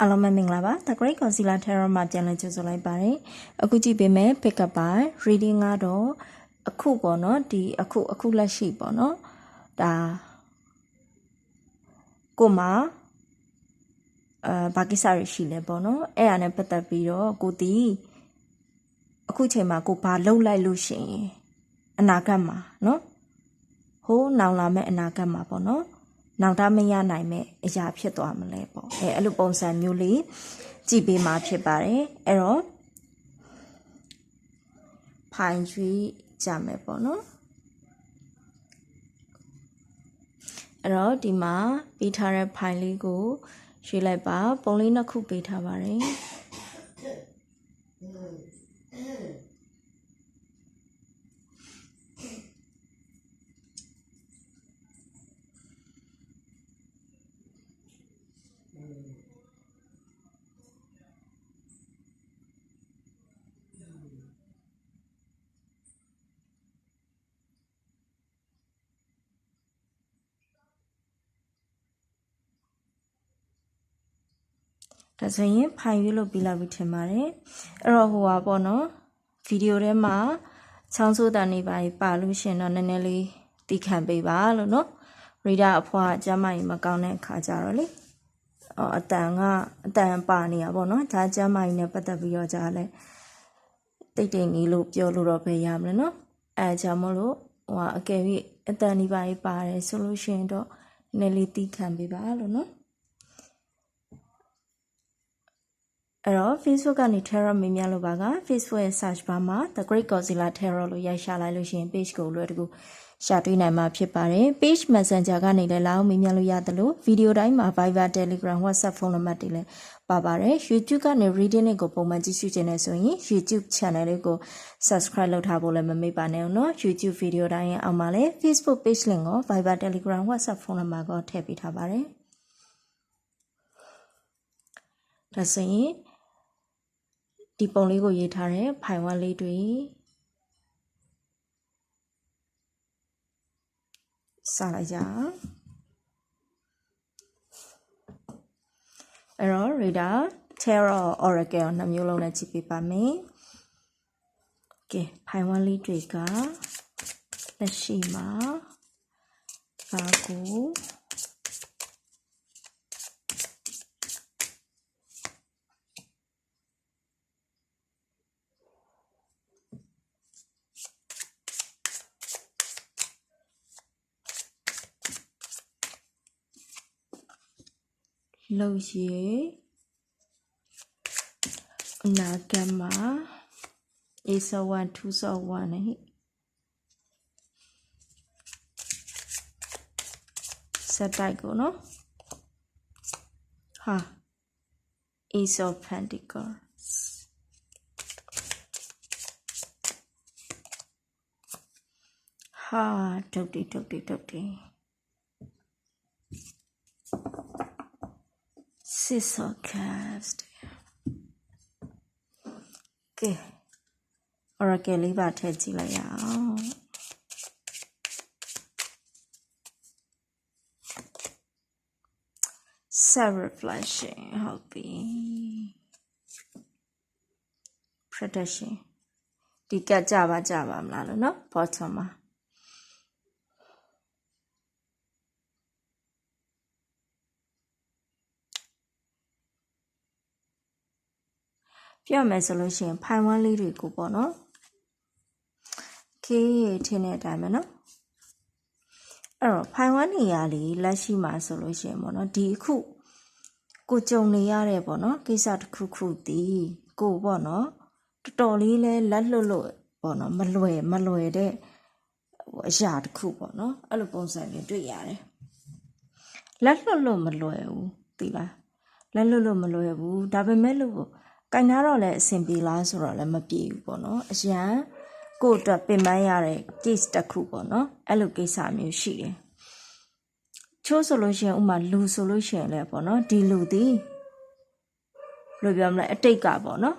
အားလုံးပဲမင်္ဂလာပါ The Great Concealer Tarot မှာပြန်လည်ကြိုဆိုလိုက်ပါတယ်အခုကြည့်ပေးမယ် pick up by reading ကတော့အခုပေါ့နော်ဒီအခုအခုလက်ရှိပေါ့နော်ဒါကိုမအာဘာကိစ္စရရှိလဲပေါ့နော်အဲ့ဒါနဲ့ပတ်သက်ပြီးတော့ကိုတီအခုချိန်မှာကိုဘာလှုပ်လိုက်လို့ရှိရင်အနာဂတ်မှာနော်ဟိုးနောင်လာမဲ့အနာဂတ်မှာပေါ့နော် နောင်တမရနိုင်မဲ့အရာဖြစ်သွားမလဲပေါ့အဲအဲ့လိုပုံစံမျိုးလေးကြည့်ပေးမှာဖြစ်ပါတယ်အဲ့တော့ဖိုင်ကျွေးကြမယ်ပေါ့နော်အဲ့တော့ဒီမှာပေးထားတဲ့ဖိုင်လေးကိုရွှေ့လိုက်ပါပုံလေးနှစ်ခုပေးထားပါတယ် ဒါဆိုရင်ဖိုင်ရွေးလို့ပြီးလာပြီထင်ပါတယ်အဲ့တော့ဟိုပါပေါ့နော်ဗီဒီယိုထဲမှာချောင်းဆိုးတန်နေပါပါလို့ရှင်တော့နည်းနည်းလေးတီးခံပေးပါလို့နော်ရီဒါအဖွားကျမ်းမာရေးမကောင်းတဲ့အခါကြတော့လေအော်အတန်ကအတန်ပါနေရပေါ့နော်ဒါကျမ်းမာရေးနဲ့ပတ်သက်ပြီးတော့ကြာလဲတိတ်တိတ်ကြီးလို့ပြောလို့တော့ပဲရမလဲနော်အဲကြောင့်မလို့ဟိုအကယ်၍အတန်ဒီပါရေးပါတယ်ဆိုလို့ရှိရင်တော့နည်းနည်းလေးတီးခံပေးပါလို့နော် အဲ့တော့ Facebook ကနေ Terror မင်းများလို့ပါက Facebook ရဲ့ search bar မှာ The Great Godzilla Terror လို့ရိုက်ရှာလိုက်လို့ရှိရင် page ကိုလွယ်တကူရှာတွေ့နိုင်မှာဖြစ်ပါတယ်။ page messenger ကနေလည်းလာအောင်မင်းများလို့ရတယ်လို့ video တိုင်းမှာ Viber Telegram WhatsApp ဖုန်းနံပါတ်တွေလည်းပါပါတယ်။ YouTube ကနေ reading တွေကိုပုံမှန်ကြည့်ရှုခြင်းနဲ့ဆိုရင် YouTube channel လေးကို subscribe လုပ်ထားဖို့လည်းမမေ့ပါနဲ့နော်။ YouTube video တိုင်းရဲ့အောက်မှာလည်း Facebook page link ကို Viber Telegram WhatsApp ဖုန်းနံပါတ်ကိုထည့်ပေးထားပါတယ်။ဒါဆိုရင် ဒီပုံလေးကိုရေးထားတဲ့ဖိုင်ဝမ်လေးတွေစလိုက်ကြအဲ့တော့ reader terror oracle နှစ်မျိုးလုံးနဲ့ကြည့်ပေးပါမယ်ကဲဖိုင်ဝမ်လေးတွေကလက်ရှိမှာဘာကို လှုပ်ရည်အနာဂတ်မှာ A1 2.1နဲ့စက်တိုက်ကိုနော်ဟာ Ace of Pentacles ဟာဒုတ်တိဒုတ်တိဒုတ်တိ Six of Cups ကဲ Oracle လေးပါထည့်ကြည့်လိုက်ရအောင် Self reflection ဟုတ်ပြီ protection ဒီကကြပါကြပါမလားလို့နော် bottom မှာ ပြောမယ်ဆိုလို့ရှိရင်ဖိုင်ဝမ်းလေးတွေကိုပေါ့နော်ခေးထင်းတဲ့အတိုင်းပဲနော်အဲ့တော့ဖိုင်ဝမ်းနေရာလေးလက်ရှိမှာဆိုလို့ရှိရင်ပေါ့နော်ဒီအခုကိုကြုံနေရတဲ့ပေါ့နော်ကိစ္စတစ်ခုခုတည်ကိုပေါ့နော်တော်တော်လေးလဲလက်လွတ်လွတ်ပေါ့နော်မလွယ်မလွယ်တဲ့အရာတစ်ခုပေါ့နော်အဲ့လိုပုံစံမျိုးတွေ့ရတယ်လက်လွတ်လွတ်မလွယ်ဘူးသိလားလက်လွတ်လွတ်မလွယ်ဘူးဒါပေမဲ့လို့ ကင်နာတော့လည်းအဆင်ပြေလားဆိုတော့လည်းမပြေဘူးပေါ့နော်အရန်ကိုယ့်အတွက်ပင်ပန်းရတဲ့ case တစ်ခုပေါ့နော်အဲ့လိုကိစ္စမျိုးရှိတယ်ချိုးဆိုလို့ရှိရင်ဥမာလူဆိုလို့ရှိရင်လည်းပေါ့နော်ဒီလူသည်ဘယ်လိုပြောမလဲအတိတ်ကပေါ့နော်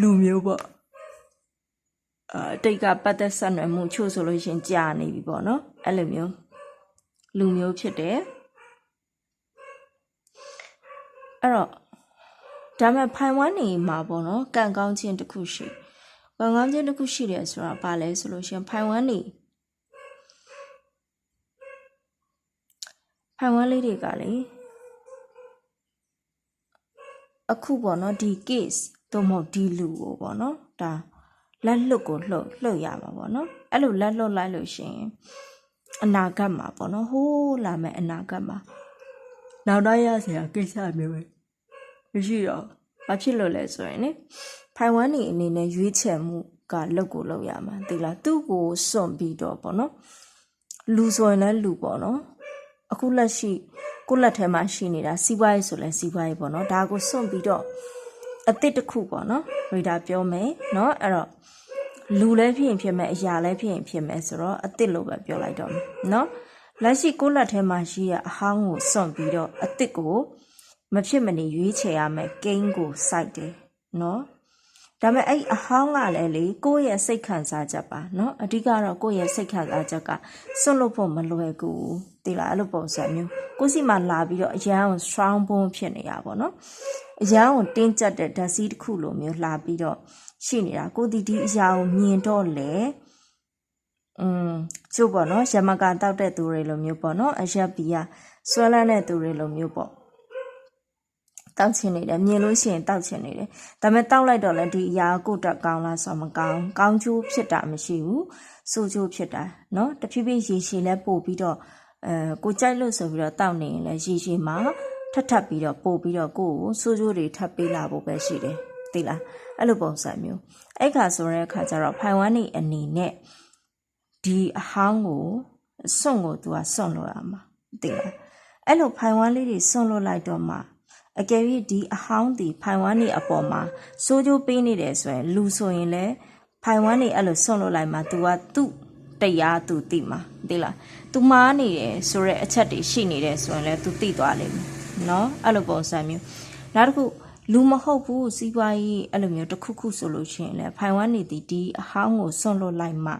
လူမျိုးပေါ့အတိတ်ကပတ်သက်ဆက်နွယ်မှုချို့ဆိုလို့ရှိရင်ကြာနေပြီပေါ့နော်အဲ့လိုမျိုးလူမျိုးဖြစ်တယ်အဲ့တော့ ဒါမဲ့ဖိုင်ဝမ်နေမှာပေါ့နော်ကံကောင်းခြင်းတစ်ခုရှိကံကောင်းခြင်းတစ်ခုရှိတယ်ဆိုတာဘာလဲဆိုလို့ရှရင်ဖိုင်ဝမ်နေဖိုင်ဝမ်လေးတွေကလေအခုပေါ့နော်ဒီ case တော့မဟုတ်ဒီလူကိုပေါ့နော်ဒါလက်လွတ်ကိုလှုပ်လှုပ်ရမှာပေါ့နော်အဲ့လိုလက်လွတ်လိုက်လို့ရှရင်အနာဂတ်မှာပေါ့နော်ဟိုးလာမဲ့အနာဂတ်မှာနောက်တော့ရစရာကိစ္စမျိုးပဲ မရှိတော့ဘာဖြစ်လို့လဲဆိုရင်လေဖိုင်ဝမ်နေအနေနဲ့ရွေးချယ်မှုကလောက်ကိုလောက်ရမှာသိလားသူ့ကိုစွန့်ပြီးတော့ပေါ့နော်လူဆိုရင်လည်းလူပေါ့နော်အခုလက်ရှိကိုလက်ထဲမှာရှိနေတာစီးပွားရေးဆိုလဲစီးပွားရေးပေါ့နော်ဒါကိုစွန့်ပြီးတော့အစ်စ်တစ်ခုပေါ့နော်ရေဒါပြောမယ်နော်အဲ့တော့လူလည်းဖြစ်ရင်ဖြစ်မယ်အရာလည်းဖြစ်ရင်ဖြစ်မယ်ဆိုတော့အစ်စ်လို့ပဲပြောလိုက်တော့မယ်နော်လက်ရှိကိုလက်ထဲမှာရှိရအဟောင်းကိုစွန့်ပြီးတော့အစ်စ်ကို မဖြစ်မနေရွေးချယ်ရမယ်ကိန်းကိုစိုက်တယ်နော်ဒါပေမဲ့အဲ့အဟောင်းကလည်းလေကိုယ့်ရဲ့စိတ်ခံစားချက်ပါနော်အဓိကတော့ကိုယ့်ရဲ့စိတ်ခံစားချက်ကစွန့်လွတ်ဖို့မလွယ်ကူတိလာအဲ့လိုပုံစံမျိုးကိုယ့်စီမှာလာပြီးတော့အရန်ကို strong bone ဖြစ်နေတာပေါ့နော်အရန်ကိုတင်းကျပ်တဲ့ဓာတ်စီးတစ်ခုလိုမျိုးလာပြီးတော့ရှိနေတာကိုဒီဒီအရာကိုမြင်တော့လေอืมကျို့ပေါ့နော်ရမကတောက်တဲ့သူတွေလိုမျိုးပေါ့နော်အရက်ပီယာဆွဲလန်းတဲ့သူတွေလိုမျိုးပေါ့ တောက်ချင်နေတယ်မြင်လို့ရှိရင်တောက်ချင်နေတယ်ဒါပေမဲ့တောက်လိုက်တော့လည်းဒီအရာကိုတက်ကောင်းလားဆိုမကောင်းကောင်းကျိုးဖြစ်တာမရှိဘူးဆိုးကျိုးဖြစ်တာเนาะတဖြည်းဖြည်းရေရှည်လဲပို့ပြီးတော့အဲကိုကြိုက်လို့ဆိုပြီးတော့တောက်နေရင်လည်းရေရှည်မှာထပ်ထပ်ပြီးတော့ပို့ပြီးတော့ကိုကိုဆိုးကျိုးတွေထပ်ပေးလာဖို့ပဲရှိတယ်သိလားအဲ့လိုပုံစံမျိုးအဲ့ခါဆိုတဲ့အခါကျတော့ဖိုင်ဝမ်နေအနေနဲ့ဒီအဟောင်းကိုစွန့်ကိုသူကစွန့်လို့ရမှာသိလားအဲ့လိုဖိုင်ဝမ်လေးတွေစွန့်လို့လိုက်တော့မှ အကယ်၍ဒီအဟောင်းဒီဖိုင်ဝမ်နေအပေါ်မှာစိုးကျိုးပေးနေတယ်ဆိုရင်လူဆိုရင်လည်းဖိုင်ဝမ်နေအဲ့လိုစွန့်လို့လိုက်မှသူကသူ့တရားသူသိမှာသိလားသူမားနေတယ်ဆိုတဲ့အချက်တွေရှိနေတယ်ဆိုရင်လည်းသူသိသွားလိမ့်မယ်နော်အဲ့လိုပုံစံမျိုးနောက်တစ်ခု လူမဟုတ်ဘူးစီးပွားရေးအဲ့လိုမျိုးတစ်ခုခုဆိုလို့ရှိရင်လည်းဖိုင်ဝမ်နေသည်ဒီအဟောင်းကိုစွန့်လို့လိုက်မှ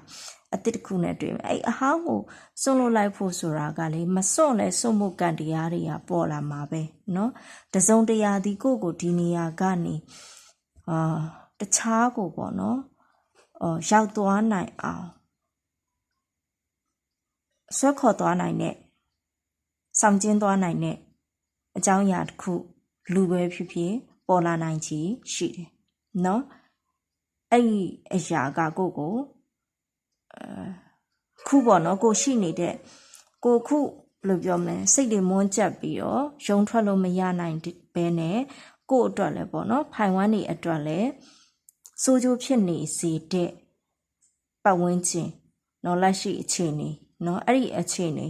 အတစ်တစ်ခုနဲ့တွေ့မယ်အဲ့အဟောင်းကိုစွန့်လို့လိုက်ဖို့ဆိုတာကလေမစွန့်လဲစွန့်မှုကံတရားတွေကပေါ်လာမှာပဲเนาะတစုံတရာဒီကိုကိုဒီနေရာကနေအာတခြားကိုပေါ့เนาะအော်ရောက်သွားနိုင်အောင်ဆွဲခေါ်သွားနိုင်တဲ့ဆောင်ကျင်းသွားနိုင်တဲ့အကြောင်းအရာတစ်ခုလူပဲဖြစ်ဖြစ် ပေါ်လာနိုင်ချေရှိတယ်နော်အဲ့ဒီအရာကကိုကိုအဲခုပေါ့နော်ကိုရှိနေတဲ့ကိုခုဘယ်လိုပြောမလဲစိတ်တွေမွန်းကျပ်ပြီးတော့ယုံထွက်လို့မရနိုင်ဘဲနဲ့ကို့အတွက်လည်းပေါ့နော်ဖိုင်ဝမ်းနေအတွက်လည်းစိုးကျိုးဖြစ်နေစေတဲ့ပတ်ဝန်းကျင်နော်လက်ရှိအခြေအနေနော်အဲ့ဒီအခြေအနေ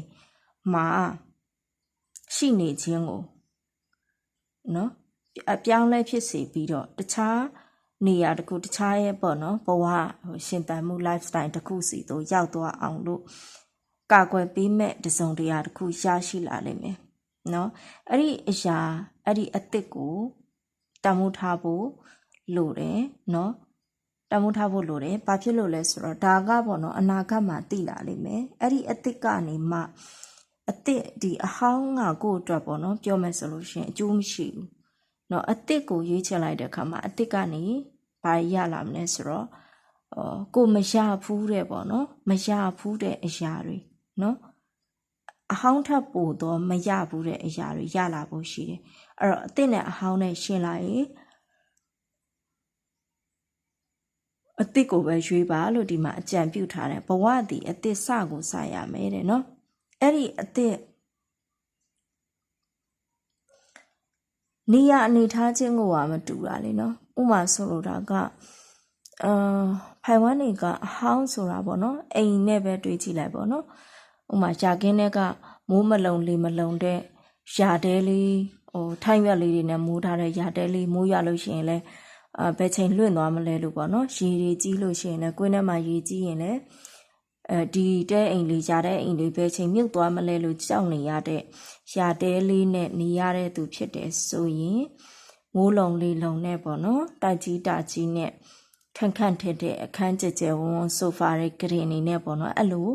မှာရှိနေခြင်းကိုနော် အပြောင်းလဲဖြစ်စေပြီးတော့တခြားနေရာတစ်ခုတခြားရဲ့ပေါ့နော်ဘဝဟိုရှင်သန်မှု lifestyle တစ်ခုစီတို့ရောက်သွားအောင်လို့ကာကွယ်ပေးမဲ့တစုံတရာတစ်ခုရရှိလာလိမ့်မယ်နော်အဲ့ဒီအရာအဲ့ဒီအစ်စ်ကိုတမိုးထားဖို့လိုတယ်နော်တမိုးထားဖို့လိုတယ်ဘာဖြစ်လို့လဲဆိုတော့ဒါကပေါ့နော်အနာဂတ်မှာတည်လာလိမ့်မယ်အဲ့ဒီအစ်စ်ကနေမှအစ်စ်ဒီအဟောင်းကကိုယ့်အတွက်ပေါ့နော်ပြောမယ်ဆိုလို့ရှိရင်အကျိုးမရှိဘူး နော်အစ်စ်ကိုရွေးချယ်လိုက်တဲ့အခါမှာအစ်စ်ကနေဘာရလာမလဲဆိုတော့အော်ကိုမရဘူးတဲ့ပေါ့နော်မရဘူးတဲ့အရာတွေနော်အဟောင်းထပ်ပို့တော့မရဘူးတဲ့အရာတွေရလာဖို့ရှိတယ်အဲ့တော့အစ်စ်နဲ့အဟောင်းနဲ့ရှင်းလိုက်ရင်အစ်စ်ကိုပဲရွေးပါလို့ဒီမှာအကြံပြုထားတယ်ဘဝတည်အစ်စ်စကိုစရမယ်တဲ့နော်အဲ့ဒီအစ်စ် နေရအနေထားချင်းကိုကမတူတာလေနော်ဥမာဆိုလိုတာကအာဖိုင်ဝမ်နေကအဟောင်းဆိုတာပေါ့နော်အိမ်နဲ့ပဲတွေးကြည့်လိုက်ပေါ့နော်ဥမာရှာကင်းတဲ့ကမိုးမလုံလေမလုံတဲ့ယာတဲလေးဟိုထိုင်းရွက်လေးတွေနဲ့မိုးထားတဲ့ယာတဲလေးမိုးရလို့ရှိရင်လည်းအာဘယ်ချိန်လွင့်သွားမလဲလို့ပေါ့နော်ရေတွေကြီးလို့ရှိရင်လည်းကွင်းထဲမှာရေကြီးရင်လည်း အဲဒီတဲအိမ်လေးရှာတဲ့အိမ်လေးပဲချိန်မြုပ်သွားမလဲလို့ကြောက်နေရတဲ့ရှာတဲလေးနဲ့နေရတဲ့သူဖြစ်တယ်ဆိုရင်မိုးလုံလေးလုံနဲ့ပေါ့နော်တိုက်ကြီးတာကြီးနဲ့ခန့်ခန့်ထက်တဲ့အခန်းကျကျဝန်းဝန်းဆိုဖာရဲ့ဂရင်နေနဲ့ပေါ့နော်အဲ့လို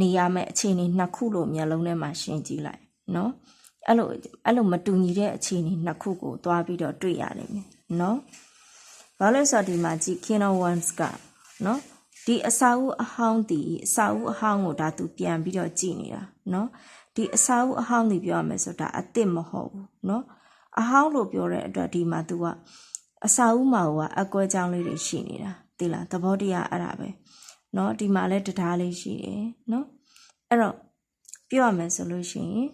နေရမယ့်အခြေအနေနှစ်ခုလို့မျက်လုံးထဲမှာရှင်းကြည့်လိုက်နော်အဲ့လိုအဲ့လိုမတူညီတဲ့အခြေအနေနှစ်ခုကိုသွားပြီးတော့တွေ့ရလိမ့်မယ်နော်ဘာလို့လဲဆိုတော့ဒီမှာကြည့် King of Wands ကနော် ဒီအစာအုပ်အဟောင်းဒီအစာအုပ်အဟောင်းကိုဒါသူပြန်ပြီးတော့ကြည်နေတာနော်ဒီအစာအုပ်အဟောင်းဒီပြောရမယ်ဆိုတာအစ်စ်မဟုတ်ဘူးနော်အဟောင်းလို့ပြောတဲ့အတွက်ဒီမှာ तू ကအစာအုပ်မှာကအကွဲကြောင်းလေးတွေရှိနေတာသိလားသဘောတရားအဲ့ဒါပဲเนาะဒီမှာလည်းတရားလေးရှိတယ်เนาะအဲ့တော့ပြောရမယ်ဆိုလို့ရှိရင်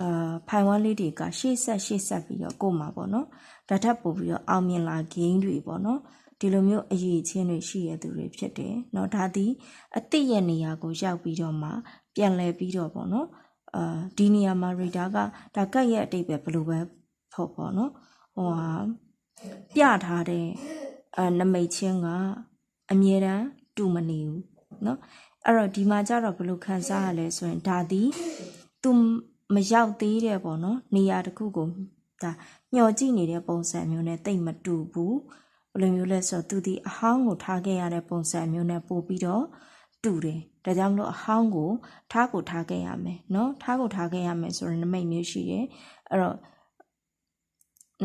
အာဖိုင်ဝမ်လေးတွေကရှေ့ဆက်ရှေ့ဆက်ပြီးတော့ကို့မှာပေါ့နော်ဒါထပ်ပို့ပြီးတော့အောင်မြင်လာဂိမ်းတွေပေါ့နော် ဒီလိုမျိုးအရေးချင်းတွေရှိရသူတွေဖြစ်တယ်เนาะဒါသည်အတိရဲ့နေရာကိုရောက်ပြီးတော့မှပြန်လဲပြီးတော့ပေါ့နော်အာဒီနေရာမှာရီတာကဒါကတ်ရဲ့အတိတ်ပဲဘယ်လိုပဲဖို့ပေါ့နော်ဟိုဟာပြထားတဲ့အာနမိတ်ချင်းကအမြဲတမ်းတူမနေဘူးเนาะအဲ့တော့ဒီမှာကျတော့ဘယ်လိုခံစားရလဲဆိုရင်ဒါသည်သူမရောက်သေးတဲ့ပေါ့နော်နေရာတစ်ခုကိုဒါညှော်ကြည့်နေတဲ့ပုံစံမျိုးနဲ့တိတ်မတူဘူး ဘယ်လိုမျိုးလဲဆိုတော့သူဒီအဟောင်းကိုထားခဲ့ရတဲ့ပုံစံမျိုးနဲ့ပို့ပြီးတော့တူတယ်ဒါကြောင့်မလို့အဟောင်းကိုထားကိုထားခဲ့ရမယ်เนาะထားကိုထားခဲ့ရမယ်ဆိုရင်နမိတ်မျိုးရှိတယ်အဲ့တော့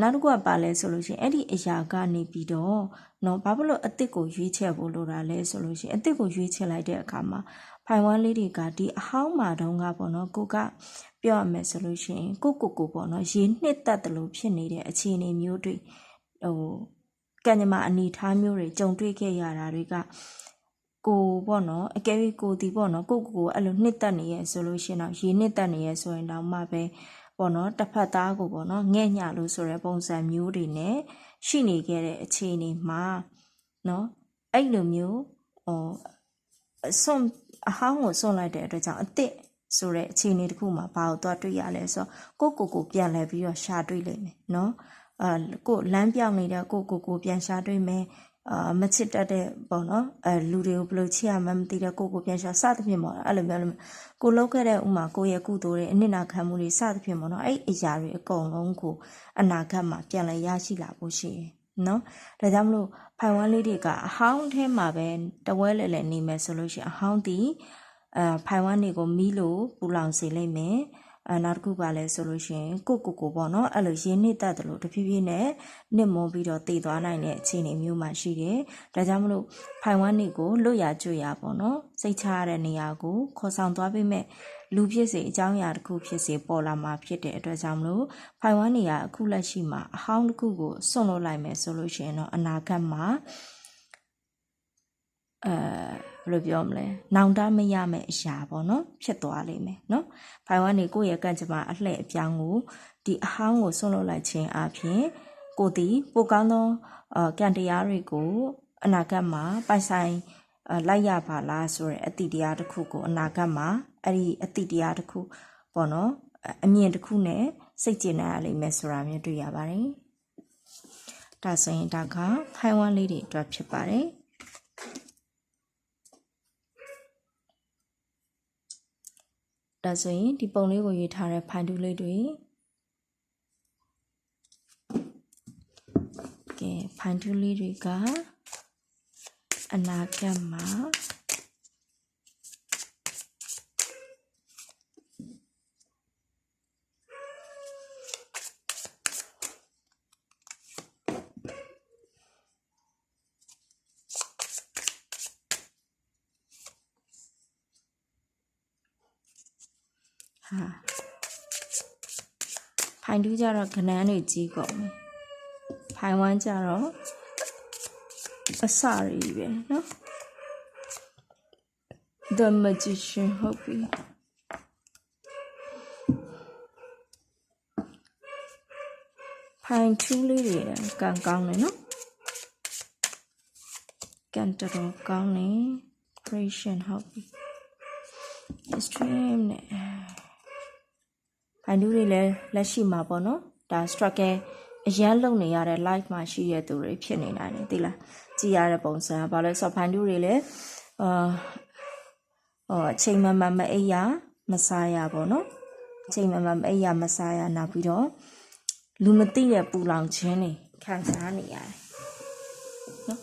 နောက်တစ်ခုကပါလဲဆိုလို့ရှိရင်အဲ့ဒီအရာကနေပြီးတော့เนาะဘာဖြစ်လို့အစ်စ်ကိုရွေးချယ်ဖို့လိုတာလဲဆိုလို့ရှိရင်အစ်စ်ကိုရွေးချယ်လိုက်တဲ့အခါမှာဖိုင်ဝမ်လေးတွေကဒီအဟောင်းမာတုံးကပေါ့နော်ကိုကပြောရမယ်ဆိုလို့ရှိရင်ကိုကိုကိုပေါ့နော်ရေနှစ်သက်တယ်လို့ဖြစ်နေတဲ့အခြေအနေမျိုးတွေဟို ကံကြမ္မာအနေထားမျိုးတွေကြုံတွေ့ခဲ့ရတာတွေကကိုပေါ့နော်အကယ်၍ကိုဒီပေါ့နော်ကိုကိုကိုအဲ့လိုနှစ်သက်နေရဲဆိုလို့ရှိရင်တော့ရေနှစ်သက်နေရဲဆိုရင်တော့မှပဲပေါ့နော်တစ်ဖက်သားကိုပေါ့နော်ငဲ့ညလို့ဆိုတဲ့ပုံစံမျိုးတွေနဲ့ရှိနေခဲ့တဲ့အခြေအနေမှာနော်အဲ့လိုမျိုးဟိုဆွန်အဟောင်းကိုဆွန်လိုက်တဲ့အတွက်ကြောင့်အစ်စ်ဆိုတဲ့အခြေအနေတစ်ခုမှာဘာကိုသွားတွေ့ရလဲဆိုတော့ကိုကိုကိုပြန်လဲပြီးတော့ရှာတွေ့လိမ့်မယ်နော် အာကိုလမ်းပြောင်းနေတဲ့ကိုကိုကိုပြန်ရှာတွေ့မယ်အာမချစ်တတ်တဲ့ပေါ့နော်အဲလူတွေကိုဘယ်လိုချစ်ရမှန်းမသိတဲ့ကိုကိုပြန်ရှာစသဖြင့်ပေါ့အဲ့လိုမျိုးကိုလောက်ခဲ့တဲ့ဥမာကိုရဲ့ကုသိုလ်တွေအနစ်နာခံမှုတွေစသဖြင့်ပေါ့နော်အဲ့အရာတွေအကုန်လုံးကိုအနာဂတ်မှာပြန်လဲရရှိလာဖို့ရှိတယ်နော်ဒါကြောင့်မလို့ဖိုင်ဝမ်လေးတွေကအဟောင်းထဲမှာပဲတဝဲလဲလဲနေမယ်ဆိုလို့ရှိရင်အဟောင်းတီအဲဖိုင်ဝမ်တွေကိုမီးလို့ပူလောင်စေလိမ့်မယ် အဲနောက်တစ်ခုပါလဲဆိုလို့ရှိရင်ကိုကိုကိုပေါ့နော်အဲ့လိုရင်းနှီးတတ်တယ်လို့တဖြည်းဖြည်းနဲ့နစ်မွန်ပြီးတော့တည်သွားနိုင်တဲ့အခြေအနေမျိုးမှရှိတယ်ဒါကြောင့်မလို့ဖိုင်ဝမ်တွေကိုလွတ်ရကျွရပေါ့နော်စိတ်ချရတဲ့နေရာကိုခေါ်ဆောင်သွားပေးမဲ့လူဖြစ်စေအကြောင်းအရာတစ်ခုဖြစ်စေပေါ်လာမှာဖြစ်တဲ့အတွက်ကြောင့်မလို့ဖိုင်ဝမ်နေရာအခုလက်ရှိမှာအဟောင်းတစ်ခုကိုစွန့်လို့လိုက်မယ်ဆိုလို့ရှိရင်တော့အနာဂတ်မှာ အဲဘယ်လိုပြောမလဲနောင်တမရမယ့်အရာပေါ့နော်ဖြစ်သွားလိမ့်မယ်နော်ဖိုင်ဝမ်နေကိုယ့်ရဲ့ကံကြမ္မာအလှည့်အပြောင်းကိုဒီအဟောင်းကိုစွန့်လို့လိုက်ခြင်းအပြင်ကိုဒီပိုကောင်းသောအကံတရားတွေကိုအနာဂတ်မှာပိုင်ဆိုင်လိုက်ရပါလားဆိုတဲ့အတိတရားတစ်ခုကိုအနာဂတ်မှာအဲ့ဒီအတိတရားတစ်ခုပေါ့နော်အမြင်တစ်ခုနဲ့စိတ်ကျဉ်းရလိမ့်မယ်ဆိုတာမျိုးတွေ့ရပါတယ်ဒါဆိုရင်ဒါကဖိုင်ဝမ်လေးတွေအတွက်ဖြစ်ပါတယ် ဒါဆိုရင်ဒီပုံလေးကိုရွေးထားတဲ့ဖိုင်တူလေးတွေကဲဖိုင်တူလေးတွေကအနာဂတ်မှာ ဟာဖိုင်တူးကြတော့ခနန်းတွေကြီးကုန်ပြီဖိုင်ဝမ်းကြတော့အစရီပဲနော် The Magician ဟုတ်ပြီဖိုင်ထူးလေးတွေကံကောင်းတယ်နော်ကံတော်တော်ကောင်းနေ creation ဟုတ်ပြီ extreme နဲ့ ဖိုင်ထူးတွေလည်းလက်ရှိမှာပေါ့နော်ဒါ struggle အရန်လုံနေရတဲ့ life မှာရှိရသူတွေဖြစ်နေနိုင်တယ်သိလားကြည်ရတဲ့ပုံစံဘာလဲဆိုဖိုင်ထူးတွေလည်းအာဟောအချိန်မှန်မှန်မအိပ်ရမစားရပေါ့နော်အချိန်မှန်မှန်မအိပ်ရမစားရနောက်ပြီးတော့လူမသိတဲ့ပူလောင်ခြင်းတွေခံစားနေရတယ်နော်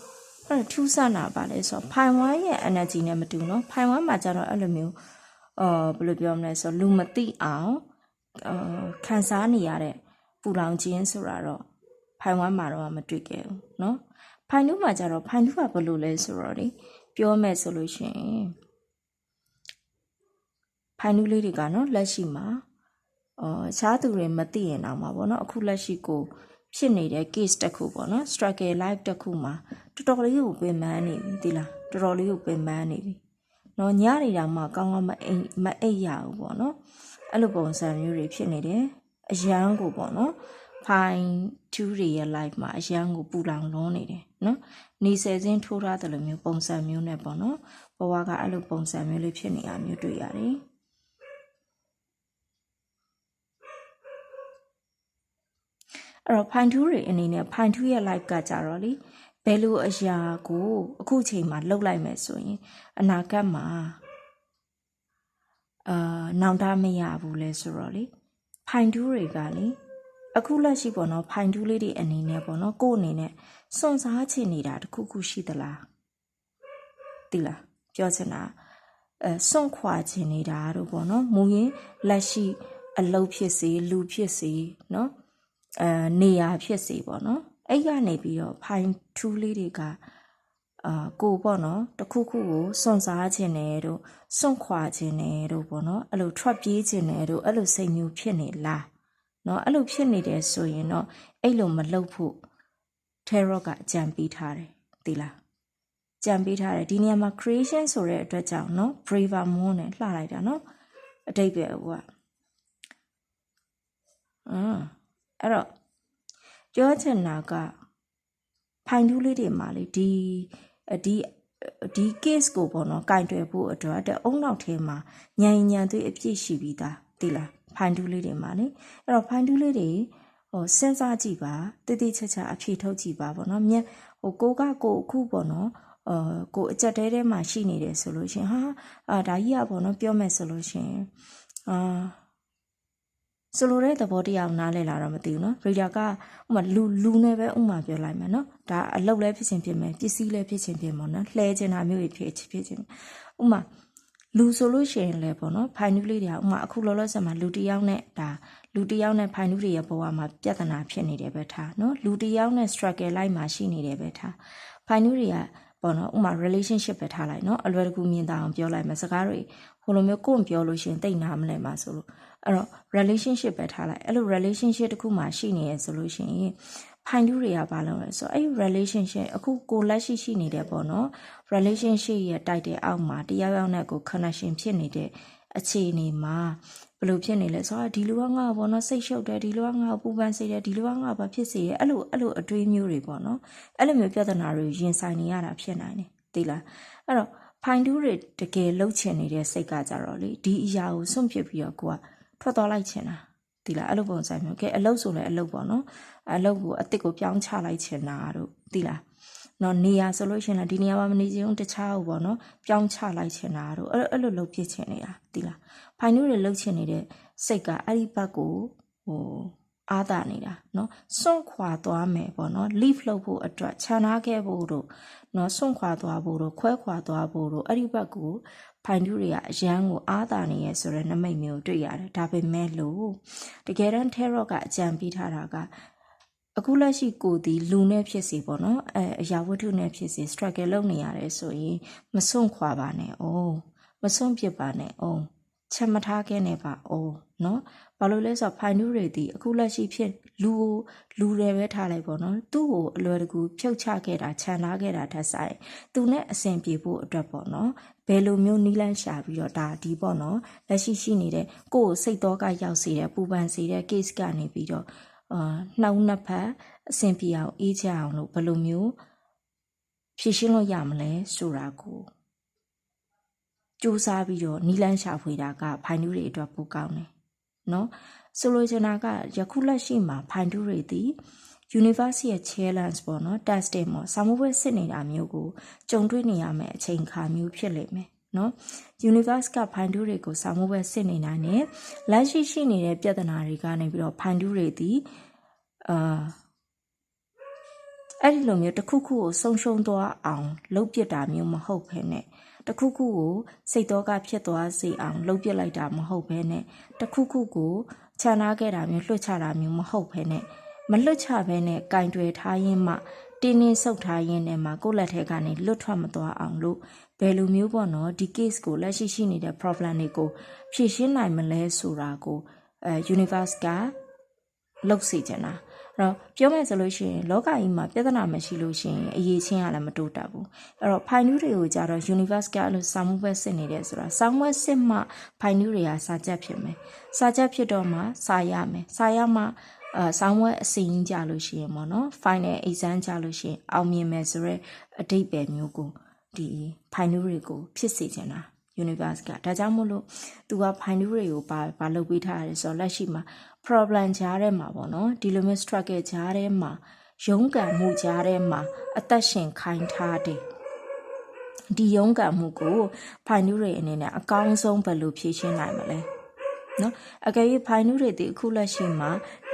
အဲ့ထူးဆန်းတာပါလဲဆိုဖိုင်ဝမ်ရဲ့ energy နဲ့မတူနော်ဖိုင်ဝမ်မှာကျတော့အဲ့လိုမျိုးအော်ဘယ်လိုပြောမလဲဆိုလူမသိအောင်အာ ခံစားနေရတဲ့ပူလောင်ခြင်းဆိုတာတော့ဖိုင်ဝမ်မှာတော့မတွေ့ခဲ့ဘူးเนาะဖိုင်နူးမှာကျတော့ဖိုင်နူးကဘယ်လိုလဲဆိုတော့လေပြောမယ်ဆိုလို့ရှိရင်ဖိုင်နူးလေးတွေကနော်လက်ရှိမှာအော်ခြားသူတွေမသိရင်တော့မှာပေါ့နော်အခုလက်ရှိကိုဖြစ်နေတဲ့ case တစ်ခုပေါ့နော် struggle life တစ်ခုမှာတော်တော်လေးကိုပင်ပန်းနေပြီဒီလားတော်တော်လေးကိုပင်ပန်းနေပြီနော်ညနေတောင်မှကောင်းကောင်းမအိမ်မအိပ်ရဘူးပေါ့နော် အဲ့လိုပုံစံမျိုးတွေဖြစ်နေတယ်အရန်ကိုပေါ့နော်ဖိုင်2တွေရဲ့ life မှာအရန်ကိုပူလောင်လွန်းနေတယ်နော်နေဆယ်စင်းထိုးထားတယ်လို့မျိုးပုံစံမျိုးနဲ့ပေါ့နော်ဘဝကအဲ့လိုပုံစံမျိုးလေးဖြစ်နေတာမျိုးတွေ့ရတယ်အဲ့တော့ဖိုင်2တွေအနေနဲ့ဖိုင်2ရဲ့ life ကကြတော့လေဘယ်လိုအရာကိုအခုချိန်မှာလှုပ်လိုက်မယ်ဆိုရင်အနာဂတ်မှာ အာနောင်တမရဘူးလဲဆိုတော့လေဖိုင်2တွေကလေအခုလက်ရှိပေါ့နော်ဖိုင်2လေးတွေအနေနဲ့ပေါ့နော်ကို့အနေနဲ့စွန့်စားချင်နေတာတခုခုရှိသလားတိလားပြောချင်တာအဲစွန့်ခွာချင်နေတာတို့ပေါ့နော်မူရင်လက်ရှိအလုပ်ဖြစ်စေလူဖြစ်စေနော်အဲနေရာဖြစ်စေပေါ့နော်အဲ့ကနေပြီးတော့ဖိုင်ထူးလေးတွေက အာကိုပေါ့နော်တခုခုကိုစွန့်စားခြင်းနဲ့တို့စွန့်ခွာခြင်းနဲ့တို့ပေါ့နော်အဲ့လိုထွက်ပြေးခြင်းနဲ့တို့အဲ့လိုစိတ်မျိုးဖြစ်နေလားနော်အဲ့လိုဖြစ်နေတယ်ဆိုရင်တော့အဲ့လိုမလုပ်ဖို့ terror ကအကြံပေးထားတယ်သိလားကြံပေးထားတယ်ဒီနေရာမှာ creation ဆိုတဲ့အတွက်ကြောင့်နော် braver moon နဲ့လှလိုက်တာနော်အတိတ်ပဲဟိုကအင်းအဲ့တော့ပြောချင်တာကဖိုင်တူးလေးတွေမှာလေဒီ ဒီဒီ case ကိုပေါ့နော်ကင်တွယ်ဖို့အတွက်တဲ့အုံနောက်ထဲမှာညံညံသွေးအပြည့်ရှိပြီးသားသိလားဖိုင်တူးလေးတွေမှာလေအဲ့တော့ဖိုင်တူးလေးတွေဟိုစဉ်းစားကြည့်ပါတိတိကျကျအဖြေထုတ်ကြည့်ပါပေါ့နော်မြက်ဟိုကိုကကိုအခုပေါ့နော်အာကိုအကြက်တဲထဲမှာရှိနေတယ်ဆိုလို့ရှင်ဟာအာဒါကြီးอ่ะပေါ့နော်ပြောမယ်ဆိုလို့ရှင်အာ ဆိုလိုတဲ့သဘောတရားနားလည်လာတော့မသိဘူးနော်ရီဒါကဥမာလူလူနဲ့ပဲဥမာပြောလိုက်မယ်နော်ဒါအလုပ်လည်းဖြစ်ခြင်းဖြစ်မယ်ပစ္စည်းလည်းဖြစ်ခြင်းဖြစ်မယ်နော်လှဲခြင်းတာမျိုးတွေဖြစ်ဖြစ်ခြင်းဥမာလူဆိုလို့ရှိရင်လည်းပေါ့နော်ဖိုင်နူးလေးတွေကဥမာအခုလောလောဆယ်မှာလူတယောက်နဲ့ဒါလူတယောက်နဲ့ဖိုင်နူးတွေရဲ့ဘဝမှာပြဿနာဖြစ်နေတယ်ပဲထားနော်လူတယောက်နဲ့ struggle လိုက်မှာရှိနေတယ်ပဲထားဖိုင်နူးတွေကပေါ့နော်ဥမာ relationship ပဲထားလိုက်နော်အလွယ်တကူမြင်တာအောင်ပြောလိုက်မယ်စကားတွေဟိုလိုမျိုးကို့ပြောလို့ရှိရင်တိတ်နာမလဲမှာဆိုလို့ အဲ့တော့ relationship ပဲထားလိုက်အဲ့လို relationship တစ်ခုမှရှိနေရဆိုလို့ရှိရင်ဖိုင်တူးတွေကဘာလုပ်လဲဆိုတော့အဲ့ relationship အခုကိုလက်ရှိရှိနေတယ်ပေါ့နော် relationship ရဲ့တိုက်တဲ့အောက်မှာတရားရောက်နဲ့ကို connection ဖြစ်နေတဲ့အခြေအနေမှာဘယ်လိုဖြစ်နေလဲဆိုတော့ဒီလူကငါ့ဘောနော်စိတ်ရှုပ်တယ်ဒီလူကငါ့ပူပန်စေတယ်ဒီလူကငါ့ဘာဖြစ်စေရဲအဲ့လိုအဲ့လိုအတွေးမျိုးတွေပေါ့နော်အဲ့လိုမျိုးပြဿနာတွေရင်ဆိုင်နေရတာဖြစ်နိုင်တယ်သိလားအဲ့တော့ဖိုင်တူးတွေတကယ်လှုပ်ချင်နေတဲ့စိတ်ကကြတော့လေဒီအရာကိုစွန့်ပစ်ပြီးတော့ကိုက ထွက်သွားလိုက်ချင်တာဒီလားအဲ့လိုပုံစံမျိုးကဲအလုတ်ဆိုလဲအလုတ်ပေါ့နော်အလုတ်ကိုအစ်စ်ကိုပြောင်းချလိုက်ချင်တာတို့ဒီလားနော်နေရဆိုလို့ရှိရင်လည်းဒီနေရာမှာမနေချင်ဘူးတခြားဘူးပေါ့နော်ပြောင်းချလိုက်ချင်တာတို့အဲ့အဲ့လိုလှုပ်ဖြစ်ချင်နေတာဒီလားဖိုင်နူးတွေလှုပ်ချင်နေတဲ့စိတ်ကအဲ့ဒီဘက်ကိုဟိုအားတာနေတာเนาะစွန့်ခွာသွားမယ်ပေါ့เนาะ leave လုပ်ဖို့အတွက်ခြံထားခဲ့ဖို့တို့เนาะစွန့်ခွာသွားဖို့တို့ခွဲခွာသွားဖို့တို့အဲ့ဒီဘက်ကို ဖိုင်တူးတွေကအရန်ကိုအားတာနေရဲဆိုတဲ့နမိတ်မျိုးတွေ့ရတယ်ဒါပေမဲ့လို့တကယ်တမ်း terror ကအကြံပေးထားတာကအခုလက်ရှိကိုဒီလူနဲ့ဖြစ်စီပေါ့နော်အဲအရာဝတ္ထုနဲ့ဖြစ်စီ struggle လုပ်နေရတယ်ဆိုရင်မစွန့်ခွာပါနဲ့အောင်မစွန့်ပစ်ပါနဲ့အောင်ချက်မထားခဲ့နဲ့ပါအောင်နော်ဘာလို့လဲဆိုတော့ဖိုင်နူးတွေဒီအခုလက်ရှိဖြစ်လူကိုလူတွေပဲထားလိုက်ပေါ့နော်သူ့ကိုအလွယ်တကူဖြုတ်ချခဲ့တာခြံထားခဲ့တာထက်ဆိုင်သူနဲ့အဆင်ပြေဖို့အတွက်ပေါ့နော် ဘယ်လိုမျိုးနီးလန်းရှာပြီးတော့ဒါဒီပေါ့နော်လက်ရှိရှိနေတဲ့ကိုယ်စိတ်တော့ကရောက်စေတဲ့ပူပန်စေတဲ့ case ကနေပြီးတော့အာနှောက်နှစ်ဖက်အဆင်ပြေအောင်အေးချအောင်လို့ဘယ်လိုမျိုးဖြည့်ရှင်းလို့ရမလဲဆိုတာကိုစူးစမ်းပြီးတော့နီလန်းရှာဖွေတာကဖိုင်နူးတွေအတွက်ပိုကောင်းတယ်နော်ဆိုလိုချင်တာကယခုလက်ရှိမှာဖိုင်နူးတွေသည် University ရဲ့ challenge ပေါ့နော် testing ပေါ့စာမိုးပွဲစစ်နေတာမျိုးကိုကြုံတွေ့နေရမယ့်အချိန်အခါမျိုးဖြစ်လိမ့်မယ်နော် universe ကဖိုင်တူးတွေကိုစာမိုးပဲစစ်နေနိုင်တယ်လက်ရှိရှိနေတဲ့ပြဿနာတွေကနေပြီးတော့ဖိုင်တူးတွေဒီအာအဲ့ဒီလိုမျိုးတစ်ခုခုကိုဆုံးရှုံးသွားအောင်လှုပ်ပစ်တာမျိုးမဟုတ်ဘဲနဲ့တခုခုကိုစိတ်တော့ကဖြစ်သွားစေအောင်လှုပ်ပစ်လိုက်တာမဟုတ်ဘဲနဲ့တခုခုကိုခြံထားခဲ့တာမျိုးလွှတ်ချတာမျိုးမဟုတ်ဘဲနဲ့ မလွှတ်ချဘဲနဲ့ကင်တွယ်ထားရင်းမှတင်းတင်းဆုပ်ထားရင်းနဲ့မှကိုယ့်လက်ထဲကနေလွတ်ထွက်မသွားအောင်လို့ဘယ်လိုမျိုးပေါ့နော်ဒီ case ကိုလက်ရှိရှိနေတဲ့ problem တွေကိုဖြေရှင်းနိုင်မလဲဆိုတာကိုအဲ universe ကလုပ်စီချင်တာအဲ့တော့ပြောမယ်ဆိုလို့ရှိရင်လောကကြီးမှာပြဿနာမရှိလို့ရှိရင်အရေးချင်းကလည်းမတိုးတက်ဘူးအဲ့တော့ဖိုင်နူးတွေကိုကြတော့ universe ကအဲ့လိုစာမှုပဲစစ်နေတယ်ဆိုတာစာမှုပဲစစ်မှဖိုင်နူးတွေကစာချက်ဖြစ်မယ်စာချက်ဖြစ်တော့မှစာရမယ်စာရမှ အဲဆောင်းဝဲအစီရင်ကြလို့ရှိရင်ပေါ့နော် final exam ကြလို့ရှိရင်အောင်မြင်မယ်ဆိုရဲအတိတ်ပဲမျိုးကိုဒီဖိုင်နူးတွေကိုဖြစ်စေချင်တာ universe ကဒါကြောင့်မို့လို့သူကဖိုင်နူးတွေကိုပါပါလုပ်ပေးထားရတယ်ဆိုတော့လက်ရှိမှာ problem ကြားထဲမှာပေါ့နော်ဒီလိုမျိုး struggle ကြားထဲမှာရုန်းကန်မှုကြားထဲမှာအသက်ရှင်ခိုင်းထားတယ်ဒီရုန်းကန်မှုကိုဖိုင်နူးတွေအနေနဲ့အကောင်းဆုံးဘယ်လိုဖြေရှင်းနိုင်မလဲ နော်အကယ်၍ဖိုင်နူးတွေဒီအခုလက်ရှိမှာ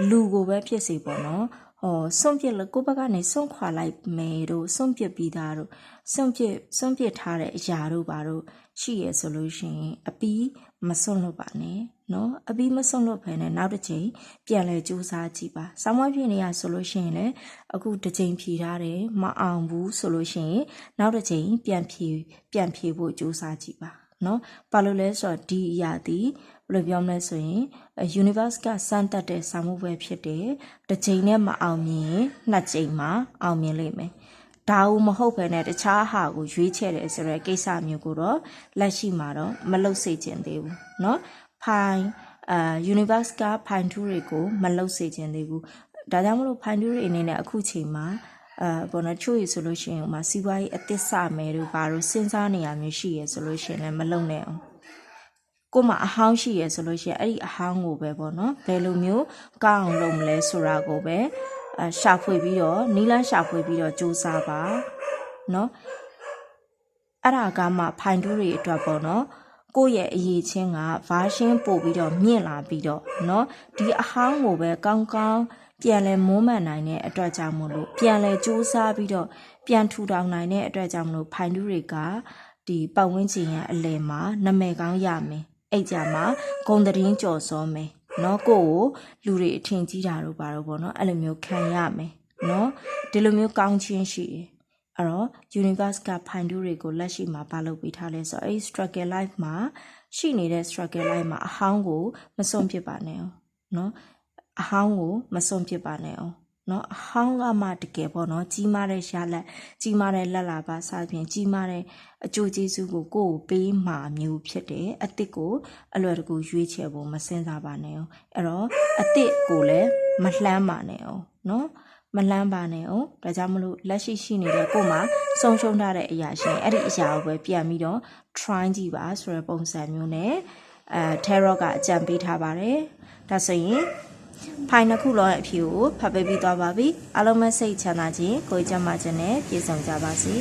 လူကိုပဲဖြစ်စီပေါ့နော်ဟောစွန့်ပစ်လို့ကိုယ့်ဘက်ကနေစွန့်ခွာလိုက်မယ်တို့စွန့်ပစ်ပြီးသားတို့စွန့်ပစ်စွန့်ပစ်ထားတဲ့အရာတို့ပါတို့ရှိရဆိုလို့ရှိရင်အပီးမစွန့်လို့ပါနဲ့နော်အပီးမစွန့်လို့ဖ ೇನೆ နောက်တစ်ချိန်ပြန်လဲစူးစမ်းကြည့်ပါဆောင်းမပြည့်နေရဆိုလို့ရှိရင်လည်းအခုတစ်ချိန်ဖြေထားတယ်မအောင်ဘူးဆိုလို့ရှိရင်နောက်တစ်ချိန်ပြန်ဖြေပြန်ဖြေဖို့စူးစမ်းကြည့်ပါနော်ဘာလို့လဲဆိုတော့ဒီအရာဒီ ဘယ်လိုပြောမလဲဆိုရင် universe ကစမ်းတက်တဲ့စာမှုပဲဖြစ်တယ်တစ်ချိန်နဲ့မအောင်မြင်နှစ်ချိန်မှာအောင်မြင်လိမ့်မယ်ဒါဦးမဟုတ်ဘဲနဲ့တခြားဟာကိုရွေးချယ်တယ်ဆိုတဲ့ကိစ္စမျိုးကိုတော့လက်ရှိမှာတော့မလုပ်စေချင်သေးဘူးเนาะဖိုင်အာ universe ကဖိုင်ထူးတွေကိုမလုပ်စေချင်သေးဘူးဒါကြောင့်မလို့ဖိုင်ထူးတွေအနေနဲ့အခုချိန်မှာအာဘောနော်ချို့ရဆိုလို့ရှိရင်ဟိုမှာစီးပွားရေးအသစ်စမယ်တို့ဘာလို့စဉ်းစားနေရမျိုးရှိရဆိုလို့ရှိရင်လည်းမလုံနဲ့အောင် ကိုမအဟောင်းရှိရဆိုလို့ရှိရင်အဲ့ဒီအဟောင်းကိုပဲပေါ့နော်ဘယ်လိုမျိုးကောင်းအောင်လုပ်မလဲဆိုတာကိုပဲအရှာဖွေပြီးတော့နီလန်းရှာဖွေပြီးတော့စူးစမ်းပါเนาะအဲ့ဒါကမှဖိုင်တူးတွေအတွက်ပေါ့နော်ကိုယ့်ရဲ့အရေးချင်းက version ပို့ပြီးတော့မြင့်လာပြီးတော့เนาะဒီအဟောင်းကိုပဲကောင်းကောင်းပြန်လဲမွမ်းမံနိုင်တဲ့အတွက်ကြောင့်မို့လို့ပြန်လဲစူးစမ်းပြီးတော့ပြန်ထူထောင်နိုင်တဲ့အတွက်ကြောင့်မလို့ဖိုင်တူးတွေကဒီပတ်ဝန်းကျင်ရဲ့အလယ်မှာနမဲကောင်းရမယ် အဲ့ကြမှာဂုံတရင်ကြော်စောမယ်နော်ကိုကိုလူတွေအထင်ကြီးတာတို့ပါတော့ဗောနော်အဲ့လိုမျိုးခံရမယ်နော်ဒီလိုမျိုးကောင်းချင်းရှိတယ်အဲ့တော့ universe ကဖိုင်တူးတွေကိုလက်ရှိမှာပါလုပ်ပေးထားလဲဆိုတော့အဲ့ struggle life မှာရှိနေတဲ့ struggle life မှာအဟောင်းကိုမစွန့်ပစ်ပါနဲ့အောင်နော်အဟောင်းကိုမစွန့်ပစ်ပါနဲ့အောင် နော်အဟောင်းကမှတကယ်ပေါ့နော်ကြီးမားတဲ့ရှာလက်ကြီးမားတဲ့လက်လာပါစသဖြင့်ကြီးမားတဲ့အကျိုးကျေးဇူးကိုကိုယ်ကိုပေးမှာမျိုးဖြစ်တယ်အစ်စ်ကိုအလွယ်တကူရွေးချယ်ဖို့မစင်စားပါနဲ့အောင်အဲ့တော့အစ်စ်ကိုလည်းမလှမ်းပါနဲ့အောင်နော်မလန်းပါနဲ့အောင်ဒါကြောင့်မလို့လက်ရှိရှိနေတဲ့ကို့မှာဆုံးရှုံးထားတဲ့အရာရှင်အဲ့ဒီအရာကိုပဲပြန်ပြီးတော့ try ကြည့်ပါဆိုတဲ့ပုံစံမျိုးနဲ့အဲ tarot ကအကြံပေးထားပါတယ်ဒါဆိုရင် ဖိုင်နှစ်ခုလုံးရဲ့အဖြေကိုဖတ်ပေးပြီးသွားပါပြီအားလုံးပဲစိတ်ချမ်းသာခြင်းကိုယ်ကျန်းမာခြင်းနဲ့ပြည့်စုံကြပါစေ